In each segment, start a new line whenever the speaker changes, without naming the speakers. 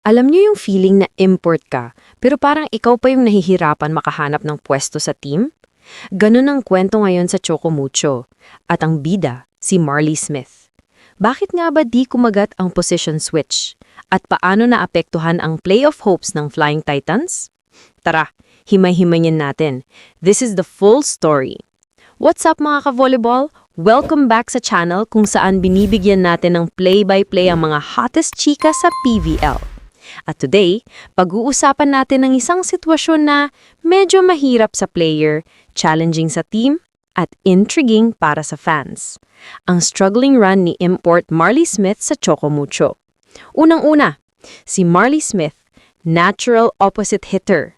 Alam niyo yung feeling na import ka, pero parang ikaw pa yung nahihirapan makahanap ng pwesto sa team? Ganun ang kwento ngayon sa Chocomucho. At ang bida, si Marley Smith. Bakit nga ba di kumagat ang position switch? At paano naapektuhan ang playoff hopes ng Flying Titans? Tara, himay-himayin natin. This is the full story. What's up mga ka-volleyball? Welcome back sa channel kung saan binibigyan natin ng play-by-play ang mga hottest chika sa PVL. At today, pag-uusapan natin ng isang sitwasyon na medyo mahirap sa player, challenging sa team, at intriguing para sa fans. Ang struggling run ni import Marley Smith sa Chocomucho. Unang-una, si Marley Smith, natural opposite hitter.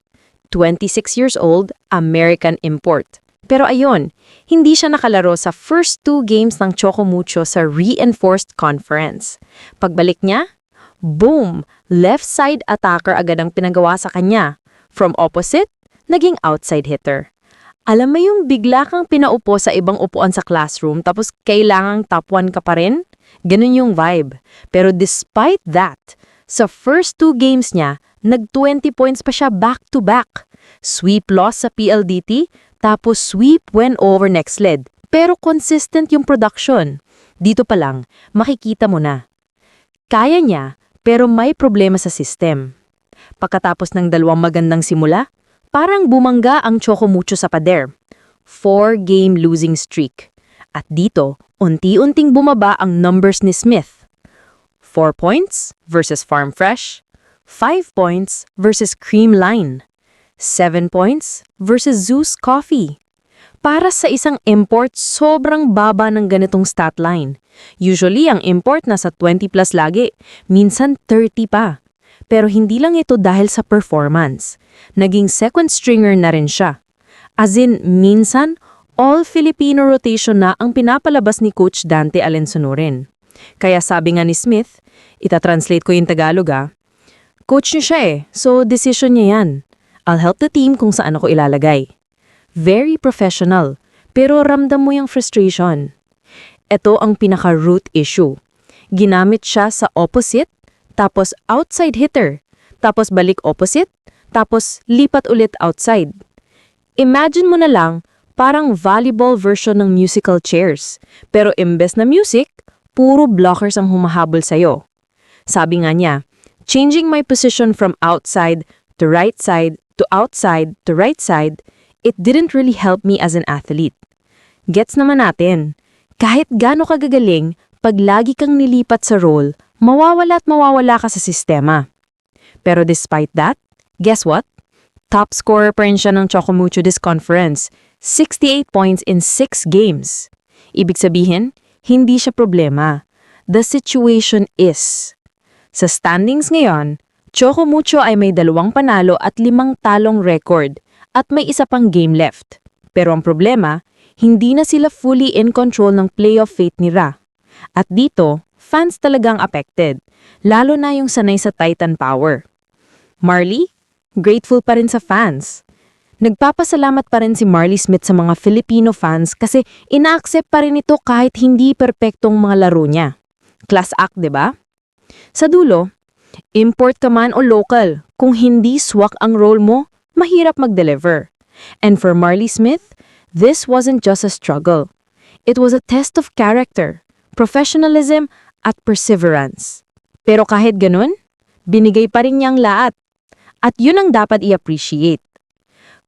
26 years old, American import. Pero ayon, hindi siya nakalaro sa first two games ng Chocomucho sa Reinforced Conference. Pagbalik niya, boom! Left side attacker agad ang pinagawa sa kanya. From opposite, naging outside hitter. Alam mo yung bigla kang pinaupo sa ibang upuan sa classroom tapos kailangang top 1 ka pa rin? Ganun yung vibe. Pero despite that, sa first two games niya, nag-20 points pa siya back-to-back. Sweep loss sa PLDT, tapos sweep win over next lead. Pero consistent yung production. Dito pa lang, makikita mo na. Kaya niya, pero may problema sa system. Pagkatapos ng dalawang magandang simula, parang bumangga ang Chocomucho sa pader. Four-game losing streak. At dito, unti-unting bumaba ang numbers ni Smith. 4 points versus Farm Fresh, 5 points versus Cream Line, 7 points versus Zeus Coffee. Para sa isang import, sobrang baba ng ganitong stat line. Usually, ang import nasa 20 plus lagi, minsan 30 pa. Pero hindi lang ito dahil sa performance. Naging second stringer na rin siya. As in, minsan, all-Filipino rotation na ang pinapalabas ni Coach Dante Alensonurin. Kaya sabi nga ni Smith, itatranslate ko yung Tagalog ah, Coach niyo siya eh, so decision niya yan. I'll help the team kung saan ako ilalagay. Very professional, pero ramdam mo yung frustration. Ito ang pinaka-root issue. Ginamit siya sa opposite, tapos outside hitter, tapos balik opposite, tapos lipat ulit outside. Imagine mo na lang, parang volleyball version ng musical chairs. Pero imbes na music, puro blockers ang humahabol sa'yo. Sabi nga niya, changing my position from outside to right side to outside to right side, it didn't really help me as an athlete. Gets naman natin, kahit gaano kagagaling, pag lagi kang nilipat sa role, mawawala at mawawala ka sa sistema. Pero despite that, guess what? Top scorer pa rin siya ng Chocomucho this conference, 68 points in 6 games. Ibig sabihin, hindi siya problema. The situation is. Sa standings ngayon, Chocomucho ay may dalawang panalo at limang talong record at may isa pang game left. Pero ang problema, hindi na sila fully in control ng playoff fate ni Ra. At dito, fans talagang affected, lalo na yung sanay sa Titan Power. Marley, grateful pa rin sa fans. Nagpapasalamat pa rin si Marley Smith sa mga Filipino fans kasi ina-accept pa rin ito kahit hindi perpektong mga laro niya. Class act, ba? Sa dulo, import ka man o local, kung hindi swak ang role mo, mahirap mag-deliver. And for Marley Smith, this wasn't just a struggle. It was a test of character, professionalism, at perseverance. Pero kahit ganun, binigay pa rin niyang lahat. At yun ang dapat i-appreciate.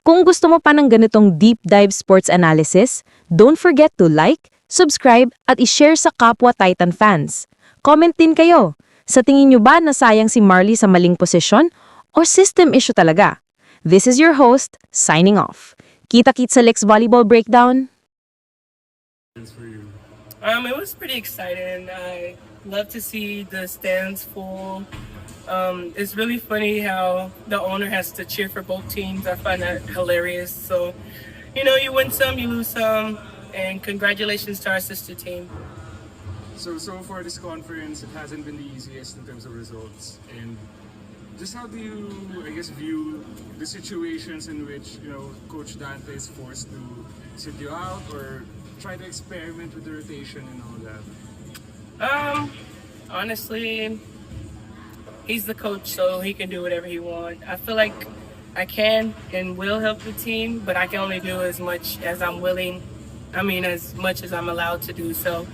Kung gusto mo pa ng ganitong deep dive sports analysis, don't forget to like, subscribe, at i-share sa kapwa Titan fans. Comment din kayo. Sa tingin nyo ba nasayang si Marley sa maling posisyon o system issue talaga? This is your host, signing off. Kita-kit sa Lex Volleyball Breakdown.
Um, it was pretty exciting. I love to see the stands full. Um, it's really funny how the owner has to cheer for both teams. I find that hilarious. So, you know, you win some, you lose some, and congratulations to our sister team.
So, so far this conference, it hasn't been the easiest in terms of results. And just how do you, I guess, view the situations in which, you know, Coach Dante is forced to sit you out or try to experiment with the rotation and all that?
Um, honestly, he's the coach, so he can do whatever he wants. I feel like I can and will help the team, but I can only do as much as I'm willing. I mean, as much as I'm allowed to do. So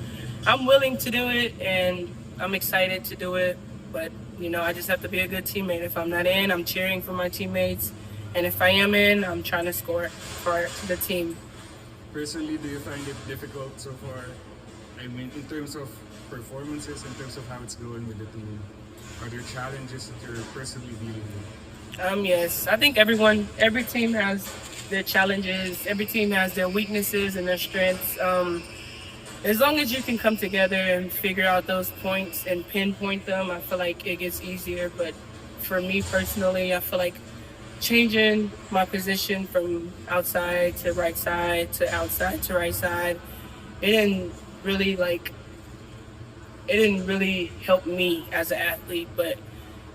I'm willing to do it, and I'm excited to do it. But you know, I just have to be a good teammate. If I'm not in, I'm cheering for my teammates, and if I am in, I'm trying to score for the team.
Personally, do you find it difficult so far? I mean, in terms of performances, in terms of how it's going with the team, are there challenges that you're personally dealing with?
Um, yes, I think everyone, every team has their challenges. Every team has their weaknesses and their strengths. Um, as long as you can come together and figure out those points and pinpoint them, I feel like it gets easier. But for me personally, I feel like changing my position from outside to right side to outside to right side, it didn't really like. It didn't really help me as an athlete, but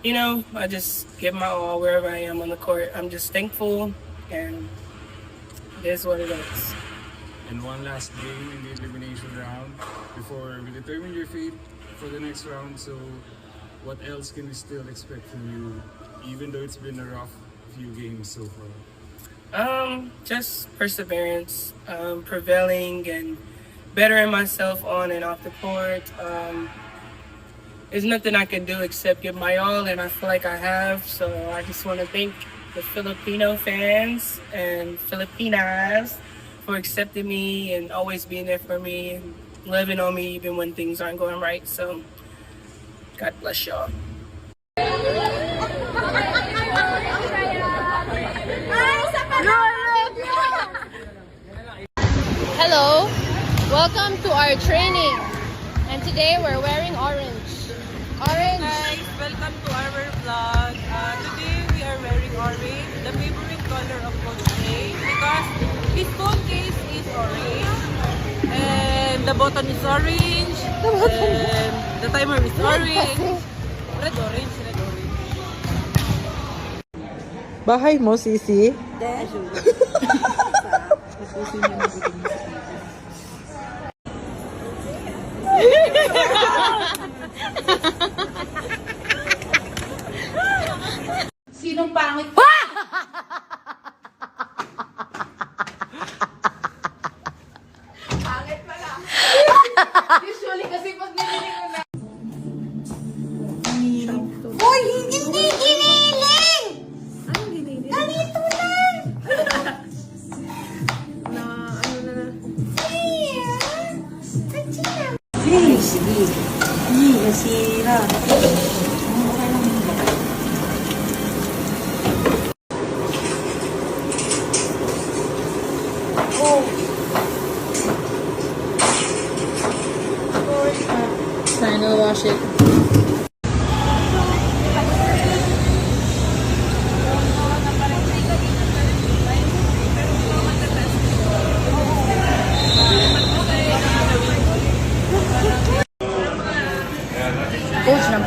you know, I just give my all wherever I am on the court. I'm just thankful, and it is what it is.
And one last game in the elimination round before we determine your fate for the next round. So, what else can we still expect from you, even though it's been a rough few games so far?
Um, just perseverance, um, prevailing, and bettering myself on and off the court. Um, there's nothing I can do except give my all, and I feel like I have. So I just want to thank the Filipino fans and Filipinas for accepting me and always being there for me and loving on me even when things aren't going right. So God bless y'all.
Hello, welcome to our training. And today we're wearing orange. Orange.
guys, welcome to our vlog. Uh, today we are wearing orange, the favorite color of Coach A because his phone case is orange and the button is orange and the timer is orange. Red orange, red orange.
Bahay mo, Sisi?
Hoy,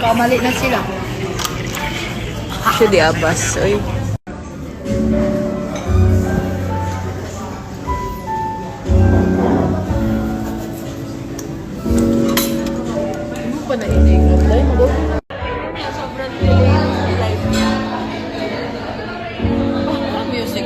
Nagkamali na sila.
Siya di abas. Oy.
Ano pa na life niya. Ah, music